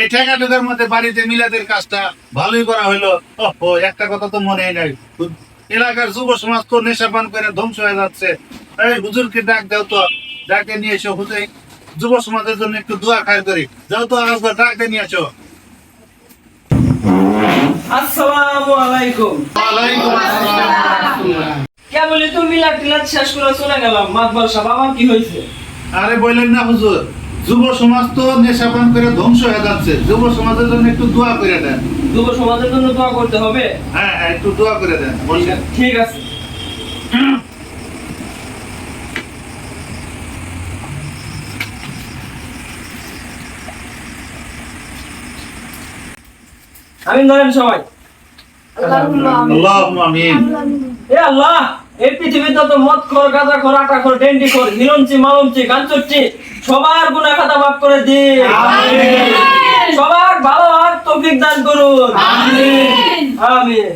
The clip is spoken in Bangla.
এই ঠেকাঠেকার মধ্যে বাড়িতে মিলাদের কাজটা ভালোই করা হইল। ও একটা কথা তো মনে নাই। এলাকার যুব সমাজ তো নেশা পান করে ধ্বংস হয়ে যাচ্ছে। এই হুজুরকে ডাক দাও তো ডাকে নিয়ে এসো হুজুর। যুব সমাজের জন্য একটু দোয়া খায় করি। যাও তো আগে ডাকে নিয়ে আসসালামু আলাইকুম। ওয়ালাইকুম আসসালাম। কেবলই তো মিলাদ টিলাদ শেষ করে চলে গেলাম। মাকবল সাহেব আমার কি হয়েছে? আরে বললেন না হুজুর যুব সমাজ তো নেশা পান করে ধ্বংস হয়ে যাচ্ছে। যুব সমাজের জন্য একটু দোয়া করে দেন। যুব সমাজের জন্য দোয়া করতে হবে? হ্যাঁ হ্যাঁ একটু দোয়া করে দেন বলছেন ঠিক আছে। আমি ধরেন সবাই। আল্লাহুম্মা আমিন। এ আল্লাহ! এই পৃথিবীতে তো মদ কর গাঁজা কর আটা কর ডেন্ডি কর হিরঞ্চি মালঞ্চি গাঞ্চুচ্ছি সবার গুণা খাতা মাফ করে দিন। সবার ভালো আর তৌফিক দান করুন। আমিন। আমিন।